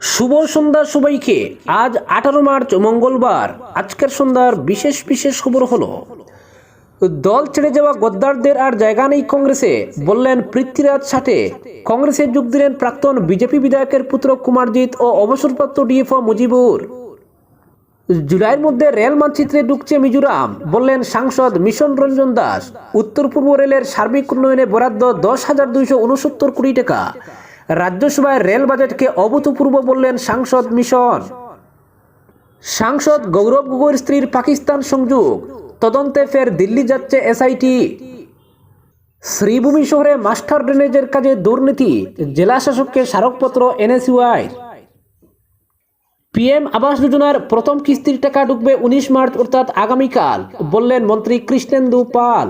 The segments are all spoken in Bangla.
শুভ সন্ধ্যা সবাইকে। আজ আঠারো মার্চ, মঙ্গলবার। আজকের সন্ধ্যার বিশেষ বিশেষ খবর হলো, দল ছেড়ে যাওয়া গদ্দারদের আর জায়গা নেই কংগ্রেসে, বললেন পৃথ্বীরাজ সাটে কংগ্রেসে যোগ দিলেন প্রাক্তন বিজেপি বিধায়কের পুত্র কুমারজিৎ ও অবসরপ্রাপ্ত ডিএফও মুজিবুর। জুলাইয়ের মধ্যে রেল মানচিত্রে ঢুকছে মিজোরাম, বললেন সাংসদ মিশন রঞ্জন দাস। উত্তর পূর্ব রেলের সার্বিক উন্নয়নে বরাদ্দ দশ হাজার দুইশো উনসত্তর কোটি টাকা। রাজ্যসভায় রেল বাজেটকে অভূতপূর্ব বললেন সাংসদ মিশন। সাংসদ গৌরব গগৈর স্ত্রীর পাকিস্তান সংযোগ। তদন্তে ফের দিল্লি যাচ্ছে এসআইটি। শ্রীভূমি শহরে মাস্টার ড্রেনেজের কাজে দুর্নীতি, জেলা শাসককে স্মারকপত্র, এনএসইউআই। পিএম আবাস যোজনার প্রথম কিস্তির টাকা ঢুকবে উনিশ মার্চ অর্থাৎ আগামীকাল, বললেন মন্ত্রী কৃষ্ণেন্দু পাল।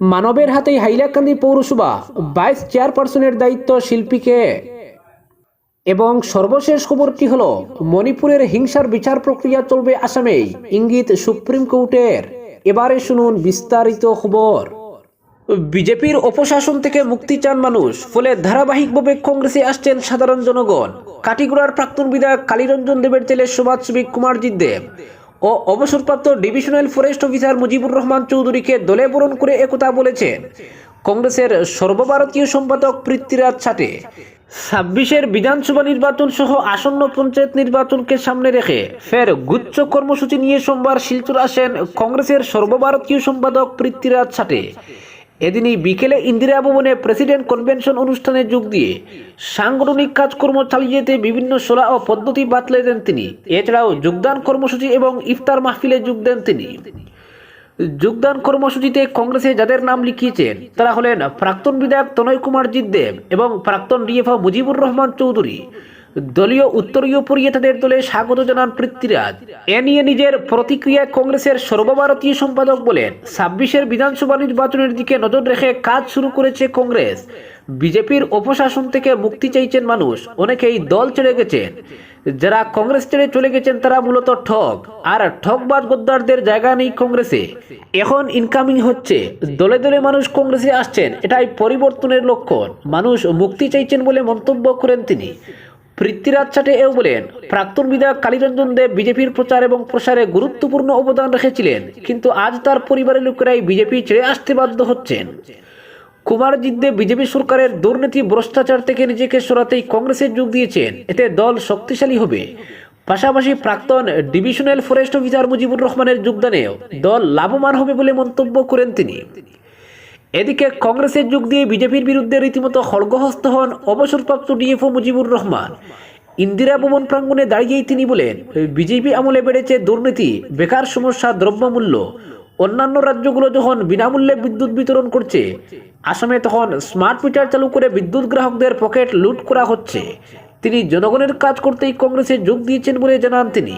মানবের হাতেই হাইলাকান্দি পৌরসভা ভাইস চেয়ারপারসনের দায়িত্ব শিল্পীকে। এবং সর্বশেষ খবরটি হল, মণিপুরের হিংসার বিচার প্রক্রিয়া চলবে আসামেই, ইঙ্গিত সুপ্রিম কোর্টের। এবারে শুনুন বিস্তারিত খবর। বিজেপির অপশাসন থেকে মুক্তি চান মানুষ, ফলে ধারাবাহিকভাবে কংগ্রেসে আসছেন সাধারণ জনগণ। কাটিগুড়ার প্রাক্তন বিধায়ক কালীরঞ্জন দেবের ছেলে সমাজসেবী কুমারজিৎ দেব। ও অবসরপ্রাপ্ত divisional forest officer Mujibur Rahman চৌধুরীকে দলে বরণ করে একথা বলেছেন। কংগ্রেসের সর্বভারতীয় সম্পাদক পৃথ্বীরাজ ছাটে। ছাব্বিশের বিধানসভা নির্বাচন সহ আসন্ন পঞ্চায়েত নির্বাচনকে সামনে রেখে ফের গুচ্ছ কর্মসূচি নিয়ে সোমবার শিলচর আসেন কংগ্রেসের সর্বভারতীয় সম্পাদক পৃথ্বীরাজ ছাটে। এদিনই বিকেলে ইন্দিরা ভবনে প্রেসিডেন্ট কনভেনশন অনুষ্ঠানে যোগ দিয়ে সাংগঠনিক কাজকর্ম চালিয়ে যেতে বিভিন্ন সোলা ও পদ্ধতি বাতলে দেন তিনি। এছাড়াও যোগদান কর্মসূচি এবং ইফতার মাহফিলে যোগ দেন তিনি। যোগদান কর্মসূচিতে কংগ্রেসে যাদের নাম লিখিয়েছেন, তারা হলেন প্রাক্তন বিধায়ক তনয় কুমার জিদ্দেব এবং প্রাক্তন ডিএফও মুজিবুর রহমান চৌধুরী। দলীয় উত্তরীয় পরিয়েতাদের দলে স্বাগত জানান পৃথ্বীরাজ। এ নিয়ে নিজের প্রতিক্রিয়ায় কংগ্রেসের সর্বভারতীয় সম্পাদক বলেন, ছাব্বিশের বিধানসভা নির্বাচনের দিকে নজর রেখে কাজ শুরু করেছে কংগ্রেস। বিজেপির অপশাসন থেকে মুক্তি চাইছেন মানুষ, অনেকেই দল ছেড়ে গেছেন। যারা কংগ্রেস ছেড়ে চলে গেছেন তারা মূলত ঠক আর ঠকবাজ গদ্দারদের জায়গা নেই কংগ্রেসে। এখন ইনকামিং হচ্ছে, দলে দলে মানুষ কংগ্রেসে আসছেন, এটাই পরিবর্তনের লক্ষণ। মানুষ মুক্তি চাইছেন বলে মন্তব্য করেন তিনি। পৃথ্বীরাজ চাটে এও বলেন, প্রাক্তন বিধায়ক কালীরঞ্জন দেব বিজেপির প্রচার এবং প্রসারে গুরুত্বপূর্ণ অবদান রেখেছিলেন, কিন্তু আজ তার পরিবারের লোকেরাই বিজেপি ছেড়ে আসতে বাধ্য হচ্ছেন। কুমারজিৎ দেব বিজেপি সরকারের দুর্নীতি, ভ্রষ্টাচার থেকে নিজেকে সরাতেই কংগ্রেসে যোগ দিয়েছেন, এতে দল শক্তিশালী হবে। পাশাপাশি প্রাক্তন ডিভিশনাল ফরেস্ট অফিসার মুজিবুর রহমানের যোগদানেও দল লাভবান হবে বলে মন্তব্য করেন তিনি। এদিকে কংগ্রেসের যোগ দিয়ে বিজেপির বিরুদ্ধে রীতিমতো খড়গহস্ত হন অবসরপ্রাপ্ত ডিএফও মুজিবুর রহমান। ইন্দিরা ভবন প্রাঙ্গণে দাঁড়িয়েই তিনি বলেন, বিজেপি আমলে বেড়েছে দুর্নীতি, বেকার সমস্যা, দ্রব্যমূল্য। অন্যান্য রাজ্যগুলো যখন বিনামূল্যে বিদ্যুৎ বিতরণ করছে, আসামে তখন স্মার্ট মিটার চালু করে বিদ্যুৎ গ্রাহকদের পকেট লুট করা হচ্ছে। তিনি জনগণের কাজ করতেই কংগ্রেসে যোগ দিয়েছেন বলে জানান তিনি।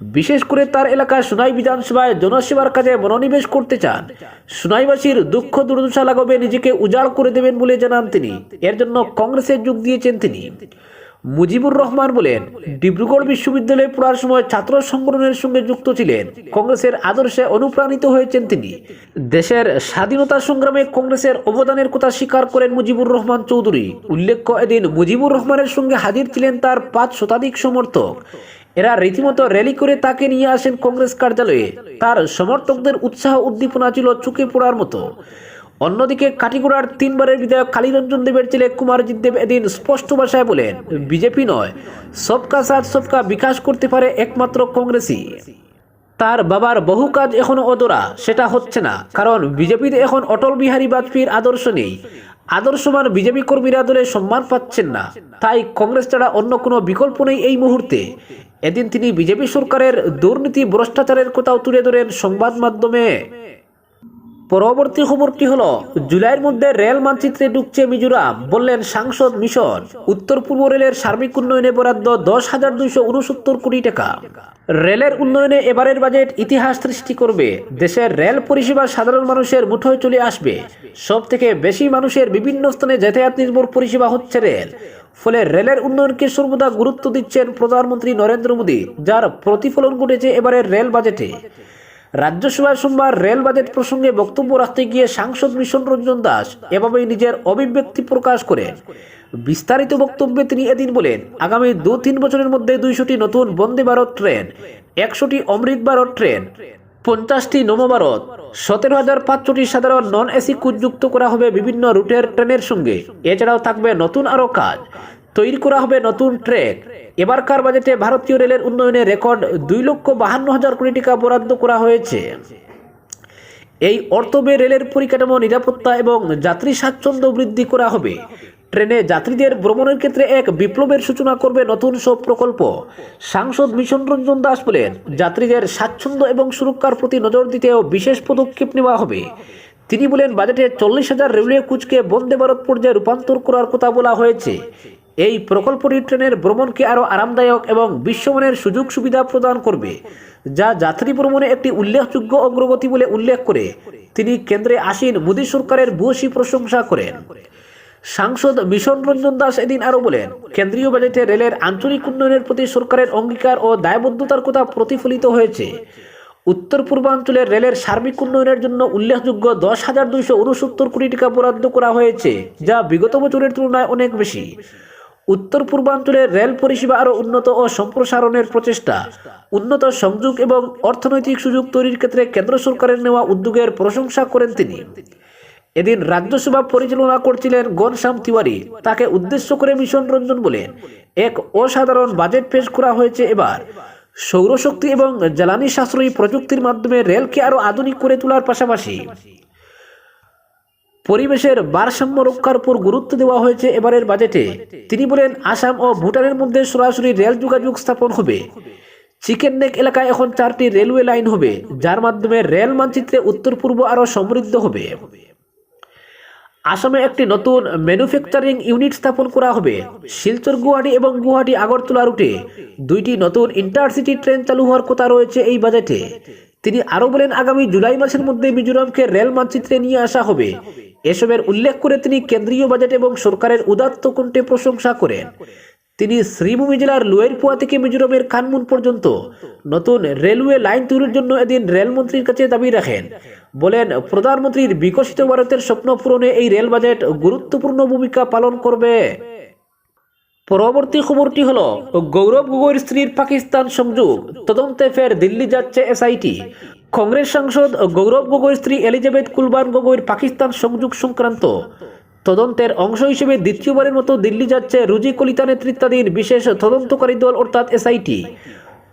বিশেষ করে তার এলাকায় সুনাই বিধানসভায় জনসেবার কাজে মনোনিবেশ করতে চান। সুনাইবাসীর দুঃখ দুর্দশা লাঘবে নিজেকে উজাড় করে দেবেন বলে জানান তিনি। এর জন্য কংগ্রেসে যোগ দিয়েছেন তিনি। মুজিবুর রহমান বলেন, ডিব্রুগড় বিশ্ববিদ্যালয়ে পড়ার সময় ছাত্র সংগঠনের সঙ্গে যুক্ত ছিলেন। কংগ্রেসের আদর্শে অনুপ্রাণিত হয়েছেন তিনি। দেশের স্বাধীনতা সংগ্রামে কংগ্রেসের অবদানের কথা স্বীকার করেন মুজিবুর রহমান চৌধুরী। উল্লেখ্য এদিন মুজিবুর রহমানের সঙ্গে হাজির ছিলেন তার পাঁচ শতাধিক সমর্থক। এরা রীতিমতো র্যালি করে তাকে নিয়ে আসেন কংগ্রেস কার্যালয়ে। তার সমর্থকদের উৎসাহ উদ্দীপনা ছিল চুকে পড়ার মতো। অন্যদিকে কাটিগুড়ার তিনবারের বিধায়ক কালীরঞ্জন দেবের ছেলে কুমারজিৎ দেব এদিন স্পষ্ট ভাষায় বলেন, বিজেপি নয়, সবকা সাথ সবকা বিকাশ করতে পারে একমাত্র কংগ্রেসই। তার বাবার বহু কাজ এখনও অদরা সেটা হচ্ছে না, কারণ বিজেপিতে এখন অটল বিহারী বাজপেয়ীর আদর্শ নেই। আদর্শমান বিজেপি কর্মীরা দলে সম্মান পাচ্ছেন না। তাই কংগ্রেস ছাড়া অন্য কোনো বিকল্প নেই এই মুহূর্তে। এদিন তিনি বিজেপি সরকারের দুর্নীতি, ভ্রষ্টাচারের কথাও তুলে ধরেন সংবাদ মাধ্যমে। পরবর্তী খবরটি হলো, জুলাইয়ের মধ্যে রেল মানচিত্রে ঢুকছে মিজোরাম, বললেন সাংসদ মিশন। উত্তর পূর্ব রেলের সার্বিক উন্নয়নে বরাদ্দ দশ হাজার দুইশো উনসত্তর কোটি টাকা। রেলের উন্নয়নে এবারের বাজেট ইতিহাস সৃষ্টি করবে। দেশের রেল পরিষেবা সাধারণ মানুষের মুঠোয় চলে আসবে। সব থেকে বেশি মানুষের বিভিন্ন স্থানে যাতায়াত নির্ভর পরিষেবা হচ্ছে রেল। ফলে রেলের উন্নয়নকে সর্বদা গুরুত্ব দিচ্ছেন প্রধানমন্ত্রী নরেন্দ্র মোদী, যার প্রতিফলন ঘটেছে এবারের রেল বাজেটে। রাজ্যসভায় সোমবার রেল বাজেট প্রসঙ্গে বক্তব্য রাখতে গিয়ে সাংসদ মিশন রঞ্জন দাস এভাবেই নিজের অভিব্যক্তি প্রকাশ করে। বিস্তারিত বক্তব্যে তিনি এদিন বলেন, আগামী দু তিন বছরের মধ্যে দুইশোটি নতুন বন্দে ভারত ট্রেন, একশোটি অমৃত ভারত ট্রেন, পঞ্চাশটি নবভারত সতেরো হাজার পাঁচশোটি সাধারণ নন এসি কোচ যুক্ত করা হবে বিভিন্ন রুটের ট্রেনের সঙ্গে। এছাড়াও থাকবে নতুন আরও কাজ। তৈরি করা হবে নতুন ট্রেক। এবারকার বাজেটে ভারতীয় রেলের উন্নয়নে রেকর্ড দুই লক্ষ বাহান্ন হাজার কোটি টাকা বরাদ্দ করা হয়েছে। এই অর্থ রেলের পরিকাঠামো নিরাপত্তা এবং যাত্রী স্বাচ্ছন্দ্য বৃদ্ধি করা হবে। ট্রেনে যাত্রীদের ভ্রমণের ক্ষেত্রে এক বিপ্লবের সূচনা করবে নতুন সব প্রকল্প। সাংসদ মিশন রঞ্জন দাস বলেন, যাত্রীদের স্বাচ্ছন্দ্য এবং সুরক্ষার প্রতি নজর দিতেও বিশেষ পদক্ষেপ নেওয়া হবে। তিনি বলেন, বাজেটে চল্লিশ হাজার রেলওয়ে কোচকে বন্দে ভারত পর্যায়ে রূপান্তর করার কথা বলা হয়েছে। এই প্রকল্পটি ট্রেনের ভ্রমণকে আরও আরামদায়ক এবং বিশ্বমানের সুযোগ সুবিধা প্রদান করবে, যা যাত্রী ভ্রমণে একটি উল্লেখযোগ্য অগ্রগতি বলে উল্লেখ করে তিনি কেন্দ্রে আসীন মোদী সরকারের ভূয়সী প্রশংসা করেন। সাংসদ মিশন রঞ্জন দাস এদিন আরও বলেন, কেন্দ্রীয় বাজেটে রেলের আঞ্চলিক উন্নয়নের প্রতি সরকারের অঙ্গীকার ও দায়বদ্ধতার কথা প্রতিফলিত হয়েছে। উত্তর পূর্বাঞ্চলের রেলের সার্বিক উন্নয়নের জন্য উল্লেখযোগ্য দশ হাজার দুইশো উনসত্তর কোটি টাকা বরাদ্দ করা হয়েছে, যা বিগত বছরের তুলনায় অনেক বেশি। উত্তর পূর্বাঞ্চলের রেল পরিষেবা আরও উন্নত ও সম্প্রসারণের প্রচেষ্টা। উন্নত সংযোগ এবং অর্থনৈতিক সুযোগ তৈরির ক্ষেত্রে কেন্দ্র সরকারের নেওয়া উদ্যোগের প্রশংসা করেন তিনি। এদিন রাজ্যসভা পরিচালনা করছিলেন গনশ্যাম তিওয়ারি। তাকে উদ্দেশ্য করে মিশন রঞ্জন বলেন এক অসাধারণ বাজেট পেশ করা হয়েছে এবার। সৌরশক্তি এবং জ্বালানি সাশ্রয়ী প্রযুক্তির মাধ্যমে রেলকে আরও আধুনিক করে তোলার পাশাপাশি পরিবেশের ভারসাম্য রক্ষার উপর গুরুত্ব দেওয়া হয়েছে এবারের বাজেটে। তিনি বলেন, আসাম ও ভুটানের মধ্যে সরাসরি রেল যোগাযোগ স্থাপন হবে। চিকেন নেক এলাকায় এখন চারটি রেলওয়ে লাইন হবে, যার মাধ্যমে রেল মানচিত্রে উত্তর পূর্ব আরও সমৃদ্ধ হবে। আসামে একটি নতুন ম্যানুফ্যাকচারিং ইউনিট স্থাপন করা হবে। শিলচর, গুয়াহাটি এবং গুয়াহাটি আগরতলা রুটে দুইটি নতুন ইন্টারসিটি ট্রেন চালু হওয়ার কথা রয়েছে এই বাজেটে। তিনি আরও বলেন, আগামী জুলাই মাসের মধ্যে মিজোরামকে রেল মানচিত্রে নিয়ে আসা হবে। এসবের উল্লেখ করে তিনি কেন্দ্রীয় বাজেট এবং সরকারের উদাত্ত কণ্ঠে প্রশংসা করেন। তিনি শ্রীভূমি জেলার লোয়েরপুয়া থেকে মিজোরামের কানমুন পর্যন্ত নতুন রেলওয়ে লাইন তৈরির জন্য এদিন রেলমন্ত্রীর কাছে দাবি রাখেন। বলেন, প্রধানমন্ত্রীর বিকশিত ভারতের স্বপ্ন পূরণে এই রেল বাজেট গুরুত্বপূর্ণ ভূমিকা পালন করবে। পরবর্তী খবরটি হল, গৌরব গগৈর স্ত্রীর পাকিস্তান সংযোগ। তদন্তে ফের দিল্লি যাচ্ছে এসআইটি। কংগ্রেস সাংসদ গৌরব গগৈর স্ত্রী এলিজাবেথ কুলবান গগৈর পাকিস্তান সংযোগ সংক্রান্ত। তদন্তের অংশ হিসেবে দ্বিতীয়বারের মতো দিল্লি যাচ্ছে রুজি কলিতা নেতৃত্বাধীন বিশেষ তদন্তকারী দল অর্থাৎ এসআইটি।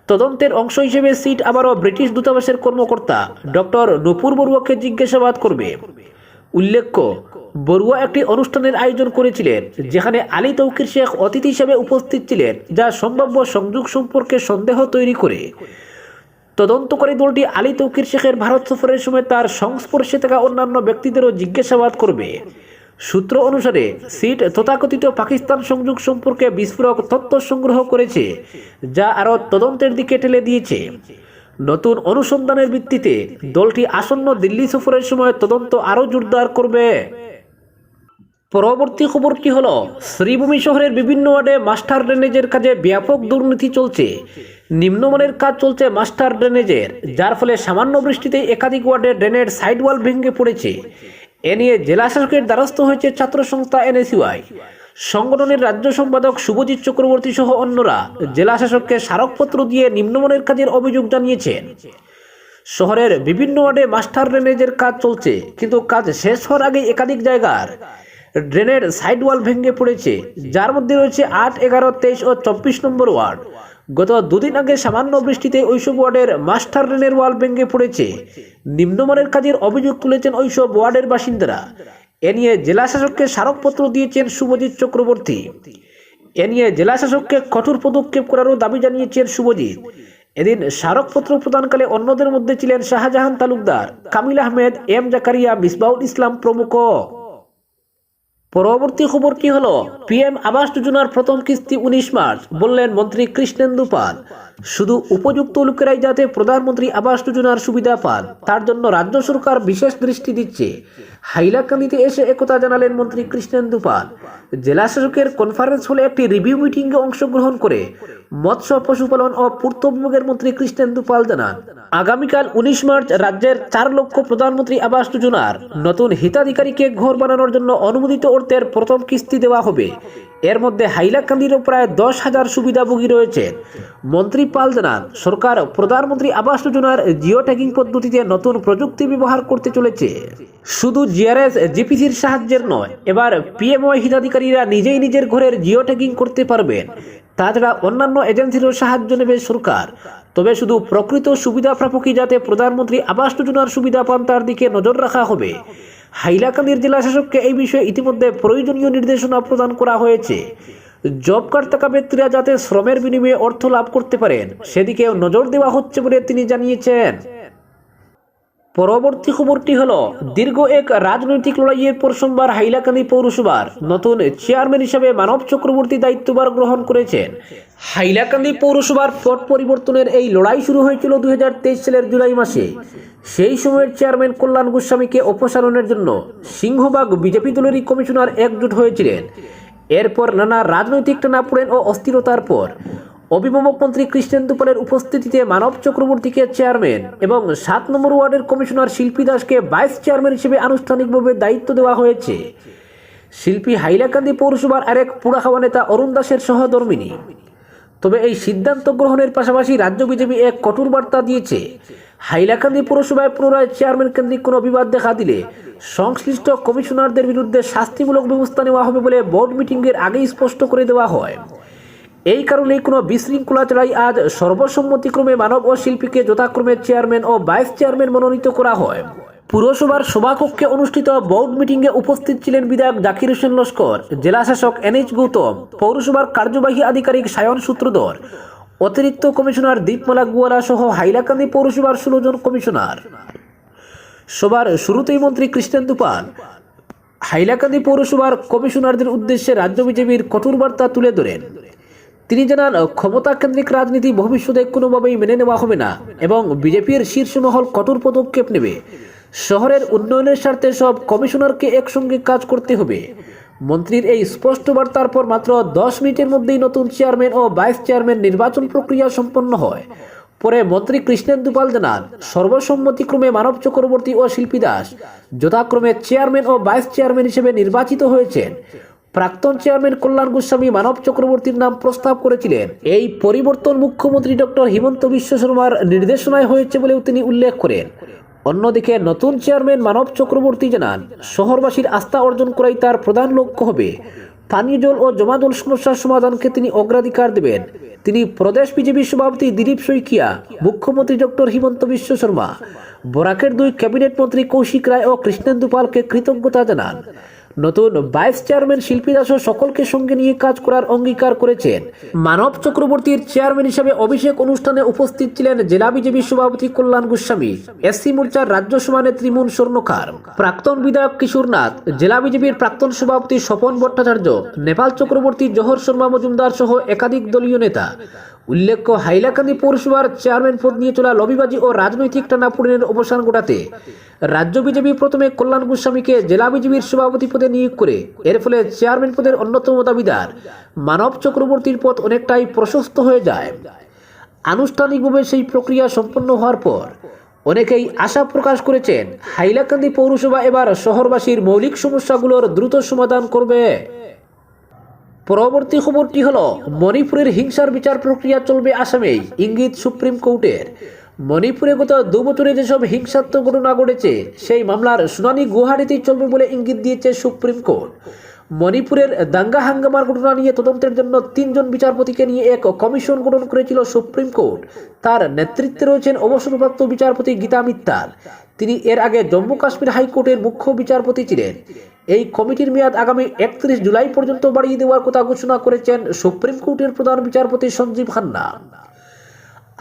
তদন্তের অংশ হিসেবে সিট আবারও ব্রিটিশ দূতাবাসের কর্মকর্তা ডক্টর নুপুর বড়ুয়াকে জিজ্ঞাসাবাদ করবে। উল্লেখ্য বড়ুয়া একটি অনুষ্ঠানের আয়োজন করেছিলেন, যেখানে আলী তৌকির শেখ অতিথি হিসেবে উপস্থিত ছিলেন, যা সম্ভাব্য সংযোগ সম্পর্কে সন্দেহ তৈরি করে। তদন্তকারী দলটি আলী তৌকির শেখের ভারত সফরের সময় তার সংস্পর্শে থাকা অন্যান্য ব্যক্তিদেরও জিজ্ঞাসাবাদ করবে। সূত্র অনুসারে, সিট তথাকথিত পাকিস্তান সংযোগ সম্পর্কে বিস্ফোরক তথ্য সংগ্রহ করেছে, যা আরও তদন্তের দিকে ঠেলে দিয়েছে। নতুন অনুসন্ধানের ভিত্তিতে দলটি আসন্ন দিল্লি সফরের সময় তদন্ত আরও জোরদার করবে। পরবর্তী খবরটি হল? শ্রীভূমি শহরের বিভিন্ন ওয়ার্ডে মাস্টার ড্রেনেজের কাজে ব্যাপক দুর্নীতি চলছে। নিম্নমানের কাজ চলছে মাস্টার ড্রেনেজের, যার ফলে সামান্য বৃষ্টিতে একাধিক ওয়ার্ডে ড্রেনের সাইড ওয়াল ভেঙে পড়েছে। এ নিয়ে জেলা শাসকের দ্বারস্থ হয়েছে ছাত্র সংস্থা এনএসইউআই। সংগঠনের রাজ্য সম্পাদক শুভজিৎ চক্রবর্তী সহ অন্যরা জেলা শাসককে স্মারকপত্র দিয়ে নিম্নমানের কাজের অভিযোগ জানিয়েছেন। শহরের বিভিন্ন ওয়ার্ডে মাস্টার ড্রেনেজের কাজ চলছে, কিন্তু কাজ শেষ হওয়ার আগে একাধিক জায়গার ড্রেনের সাইড ওয়াল ভেঙে পড়েছে, যার মধ্যে রয়েছে আট, এগারো, তেইশ ও চব্বিশ নম্বর ওয়ার্ড। গত দুদিন আগে সামান্য বৃষ্টিতে ওইসব ওয়ার্ডের মাস্টার ড্রেনের ওয়াল ভেঙে পড়েছে। নিম্নমানের কাজের অভিযোগ তুলেছেন ওইসব ওয়ার্ডের বাসিন্দারা। এ নিয়ে জেলা শাসককে স্মারকপত্র দিয়েছেন শুভজিৎ চক্রবর্তী। এ নিয়ে জেলা শাসককে কঠোর পদক্ষেপ করারও দাবি জানিয়েছেন শুভজিৎ। এদিন স্মারকপত্র প্রদানকালে অন্যদের মধ্যে ছিলেন শাহজাহান তালুকদার, কামিল আহমেদ, এম জাকারিয়া, মিসবাউল ইসলাম প্রমুখ। পরবর্তী খবর কি হলো? পিএম আবাস যোজনার প্রথম কিস্তি উনিশ মার্চ, বললেন মন্ত্রী কৃষ্ণেন্দু পাল। শুধু উপযুক্ত লোকেরাই যাতে প্রধানমন্ত্রী আবাস যোজনার সুবিধা পান, তার জন্য রাজ্য সরকার বিশেষ দৃষ্টি দিচ্ছে। হাইলাকান্দিতে এসে একথা জানালেন মন্ত্রী কৃষ্ণেন্দু পাল। জেলা শাসকের কনফারেন্স হলে একটি রিভিউ মিটিংয়ে অংশগ্রহণ করে মৎস্য, পশুপালন ও পূর্ত বিভাগের মন্ত্রী কৃষ্ণেন্দু পাল জানান, আগামীকাল উনিশ মার্চ রাজ্যের চার লক্ষ প্রধানমন্ত্রী আবাস যোজনার নতুন হিতাধিকারীকে ঘর বানানোর জন্য অনুমোদিত অর্থের প্রথম কিস্তি দেওয়া হবে। এর মধ্যে হাইলাকান্দিরও প্রায় দশ হাজার সুবিধাভোগী রয়েছে। মন্ত্রী পাল জানান, সরকার প্রধানমন্ত্রী আবাস যোজনার জিও ট্যাগিং পদ্ধতিতে নতুন প্রযুক্তি ব্যবহার করতে চলেছে। শুধু জিআরএস জিপিসির সাহায্যের নয়, এবার পিএমওয়াই হিতাধিকারীরা নিজেই নিজের ঘরের জিও ট্যাগিং করতে পারবেন তাছাড়া অন্যান্য এজেন্সিরও সাহায্য নেবে সরকার। তবে শুধু প্রকৃত সুবিধা প্রাপকই যাতে প্রধানমন্ত্রী আবাস যোজনার সুবিধা পান তার দিকে নজর রাখা হবে। হাইলাকান্দির জেলা শাসককে এই বিষয়ে ইতিমধ্যে প্রয়োজনীয় নির্দেশনা প্রদান করা হয়েছে। জব কার্ড থাকা ব্যক্তিরা যাতে শ্রমের বিনিময়ে অর্থ লাভ করতে পারেন, সেদিকেও নজর দেওয়া হচ্ছে বলে তিনি জানিয়েছেন। পরবর্তী খবরটি হলো, দীর্ঘ এক রাজনৈতিক লড়াইয়ের পর সোমবার হাইলাকান্দি পৌরসভার নতুন চেয়ারম্যান হিসেবে মানব চক্রবর্তী দায়িত্বভার গ্রহণ করেছেন। হাইলাকান্দি পৌরসভার পট পরিবর্তনের এই লড়াই শুরু হয়েছিল দুই হাজার তেইশ সালের জুলাই মাসে। সেই সময়ের চেয়ারম্যান কল্যাণ গোস্বামীকে অপসারণের জন্য সিংহবাগ বিজেপি দলেরই কমিশনার একজোট হয়েছিলেন। এরপর নানা রাজনৈতিক টানাপোড়েন ও অস্থিরতার পর অভিভাবক মন্ত্রী কৃষ্ণেন্দু পালের উপস্থিতিতে মানব চক্রবর্তীকে চেয়ারম্যান এবং সাত নম্বর ওয়ার্ডের কমিশনার শিল্পী দাসকে ভাইস চেয়ারম্যান হিসেবে আনুষ্ঠানিকভাবে দায়িত্ব দেওয়া হয়েছে। শিল্পী হাইলাকান্দি পৌরসভার আরেক পুরাখাওয়া নেতা অরুণ দাসের সহধর্মিনী। তবে এই সিদ্ধান্ত গ্রহণের পাশাপাশি রাজ্য বিজেপি এক কঠোর বার্তা দিয়েছে। হাইলাকান্দি পৌরসভায় পুনরায় চেয়ারম্যান কেন্দ্রিক কোনো বিবাদ দেখা দিলে সংশ্লিষ্ট কমিশনারদের বিরুদ্ধে শাস্তিমূলক ব্যবস্থা নেওয়া হবে বলে বোর্ড মিটিংয়ের আগেই স্পষ্ট করে দেওয়া হয়। এই কারণে কোনো বিশৃঙ্খলা চড়াই আজ সর্বসম্মতিক্রমে মানব ও শিল্পীকে যথাক্রমে চেয়ারম্যান ও ভাইস চেয়ারম্যান মনোনীত করা হয়। পুরসভার সভাকক্ষে অনুষ্ঠিত বোর্ড মিটিংয়ে উপস্থিত ছিলেন বিধায়ক জাকির হোসেন লস্কর, জেলা শাসক এনএইচ গৌতম, পৌরসভার কার্যবাহী আধিকারিক সায়ন সূত্রধর, অতিরিক্ত কমিশনার দীপমালা গুয়ালা সহ হাইলাকান্দি পৌরসভার ষোলো জন কমিশনার। সবার শুরুতেই মন্ত্রী কৃষ্ণেন্দু পাল, হাইলাকান্দি পৌরসভার কমিশনারদের উদ্দেশ্যে রাজ্য বিজেপির কঠোর বার্তা তুলে ধরেন। তিনি জানান, ক্ষমতা কেন্দ্রিক রাজনীতি ভবিষ্যতে কোনোভাবেই মেনে নেওয়া হবে না এবং বিজেপির শীর্ষ মহল কঠোর পদক্ষেপ নেবে। শহরের উন্নয়নের স্বার্থে সব কমিশনারকে একসঙ্গে কাজ করতে হবে। মন্ত্রীর এই স্পষ্ট বার্তার পর মাত্র দশ মিনিটের মধ্যেই নতুন চেয়ারম্যান ও ভাইস চেয়ারম্যান নির্বাচন প্রক্রিয়া সম্পন্ন হয়। পরে মন্ত্রী কৃষ্ণেন্দু পাল জানান, সর্বসম্মতিক্রমে মানব চক্রবর্তী ও শিল্পী দাস যথাক্রমে চেয়ারম্যান ও ভাইস চেয়ারম্যান হিসেবে নির্বাচিত হয়েছেন। প্রাক্তন চেয়ারম্যান কল্যাণ গোস্বামী মানব চক্রবর্তীর নাম প্রস্তাব করেছিলেন। এই পরিবর্তন মুখ্যমন্ত্রী ডক্টর হিমন্ত বিশ্ব শর্মার নির্দেশনায় হয়েছে বলেও তিনি উল্লেখ করেন। অন্যদিকে নতুন চেয়ারম্যান মানব চক্রবর্তী জানান, শহরবাসীর আস্থা অর্জন করাই তার প্রধান লক্ষ্য হবে। পানীয় জল ও জমাজল সমস্যার সমাধানকে তিনি অগ্রাধিকার দেবেন। তিনি প্রদেশ বিজেপি সভাপতি দিলীপ শইকিয়া, মুখ্যমন্ত্রী ডক্টর হিমন্ত বিশ্ব শর্মা, বরাকের দুই ক্যাবিনেট মন্ত্রী কৌশিক রায় ও কৃষ্ণেন্দু পালকে কৃতজ্ঞতা জানান। নতুন ভাইস চেয়ারম্যান শিল্পী দাসও সকলকে সঙ্গে নিয়ে কাজ করার অঙ্গীকার করেছেন। মানব চক্রবর্তীর চেয়ারম্যান হিসেবে অভিষেক অনুষ্ঠানে উপস্থিত ছিলেন জেলা বিজেপি সভাপতি কল্যাণ গোস্বামী, এসসি মোর্চার রাজ্য সভানেত্রী মুন স্বর্ণকার, প্রাক্তন বিধায়ক কিশোর নাথ, জেলা বিজেপির প্রাক্তন সভাপতি স্বপন ভট্টাচার্য, নেপাল চক্রবর্তী জহর শর্মা মজুমদার সহ একাধিক দলীয় নেতা। উল্লেখ্য, হাইলাকান্দি পৌরসভার চেয়ারম্যান পদ নিয়ে চলা লবিবাজি ও রাজনৈতিক টানাপোড়েনের অবসান ঘটাতে রাজ্য বিজেপি প্রথমে কল্যাণ গোস্বামীকে জেলা বিজেপির সভাপতি পদে নিয়োগ করে। এর ফলে চেয়ারম্যান পদের অন্যতম দাবিদার মানব চক্রবর্তীর পথ অনেকটাই প্রশস্ত হয়ে যায়। আনুষ্ঠানিকভাবে সেই প্রক্রিয়া সম্পন্ন হওয়ার পর অনেকেই আশা প্রকাশ করেছেন, হাইলাকান্দি পৌরসভা এবার শহরবাসীর মৌলিক সমস্যাগুলোর দ্রুত সমাধান করবে। পরবর্তী খবরটি হলো, মণিপুরের হিংসার বিচার প্রক্রিয়া চলবে আসামে ইঙ্গিত সুপ্রিম কোর্টের। মণিপুরে গত দু বছরে যেসব হিংসাত্মক ঘটনা ঘটেছে, সেই মামলার শুনানি গুয়াহাটিতেই চলবে বলে ইঙ্গিত দিয়েছে সুপ্রিম কোর্ট। মণিপুরের দাঙ্গা হাঙ্গামার ঘটনা নিয়ে তদন্তের জন্য তিনজন বিচারপতিকে নিয়ে এক কমিশন গঠন করেছিল সুপ্রিম কোর্ট। তার নেতৃত্বে রয়েছেন অবসরপ্রাপ্ত বিচারপতি গীতা মিত্তাল। তিনি এর আগে জম্মু কাশ্মীর হাইকোর্টের মুখ্য বিচারপতি ছিলেন। এই কমিটির মেয়াদ আগামী একত্রিশ জুলাই পর্যন্ত বাড়িয়ে দেওয়ার কথা ঘোষণা করেছেন সুপ্রিম কোর্টের প্রধান বিচারপতি সঞ্জীব খান্না।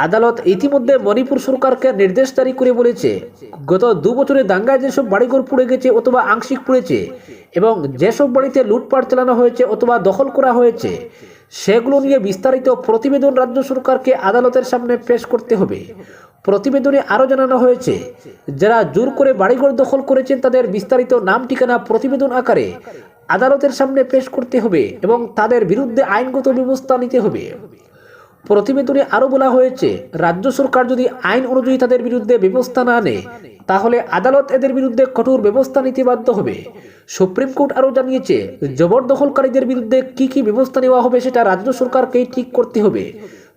আদালত ইতিমধ্যে মণিপুর সরকারকে নির্দেশ জারি করে বলেছে, গত দু বছরে দাঙ্গায় যেসব বাড়িঘর পুড়ে গেছে অথবা আংশিক পুড়েছে এবং যেসব বাড়িতে লুটপাট চালানো হয়েছে অথবা দখল করা হয়েছে, সেগুলো নিয়ে বিস্তারিত প্রতিবেদন রাজ্য সরকারকে আদালতের সামনে পেশ করতে হবে। প্রতিবেদনে আরও জানানো হয়েছে, যারা জোর করে বাড়িঘর দখল করেছেন তাদের বিস্তারিত নাম ঠিকানা প্রতিবেদন আকারে আদালতের সামনে পেশ করতে হবে এবং তাদের বিরুদ্ধে আইনগত ব্যবস্থা নিতে হবে। প্রতিবেদনে আরও বলা হয়েছে, রাজ্য সরকার যদি আইন অনুযায়ী তাদের বিরুদ্ধে ব্যবস্থা না নেয়, তাহলে আদালত এদের বিরুদ্ধে কঠোর ব্যবস্থা নিতে বাধ্য হবে। সুপ্রিম কোর্ট আরও জানিয়েছে, জবরদখলকারীদের বিরুদ্ধে কি কি ব্যবস্থা নেওয়া হবে সেটা রাজ্য সরকারকেই ঠিক করতে হবে।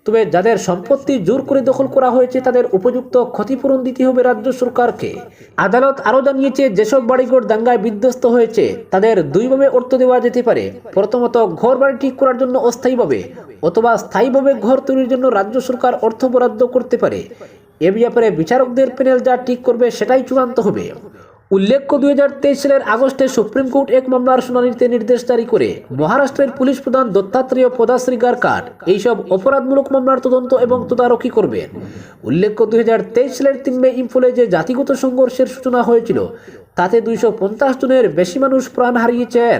তবে যাদের সম্পত্তি জোর করে দখল করা হয়েছে, তাদের উপযুক্ত ক্ষতিপূরণ দিতে হবে রাজ্য সরকারকে। আদালত আরও জানিয়েছে, যেসব বাড়িঘর দাঙ্গায় বিধ্বস্ত হয়েছে, তাদের দুইভাবে অর্থ দেওয়া যেতে পারে। প্রথমত ঘর বাড়ি ঠিক করার জন্য অস্থায়ীভাবে। অথবা স্থায়ীভাবে ঘর তৈরির জন্য রাজ্য সরকার অর্থ বরাদ্দ করতে পারে। এ ব্যাপারে বিচারকদের প্যানেল যা ঠিক করবে সেটাই চূড়ান্ত হবে। উল্লেখ্য, দুই হাজার তেইশ সালের আগস্টে সুপ্রিম কোর্ট এক মামলার শুনানিতে নির্দেশ জারি করে মহারাষ্ট্রের পুলিশ প্রধান দত্তাত্রেয় পদাশ্রী গারকাট এইসব অপরাধমূলক মামলার তদন্ত এবং তদারকি করবেন উল্লেখ্য, দুই হাজার তেইশ সালের তিন মে ইম্ফলে যে জাতিগত সংঘর্ষের সূচনা হয়েছিল, তাতে দুইশো পঞ্চাশ জনের বেশি মানুষ প্রাণ হারিয়েছেন।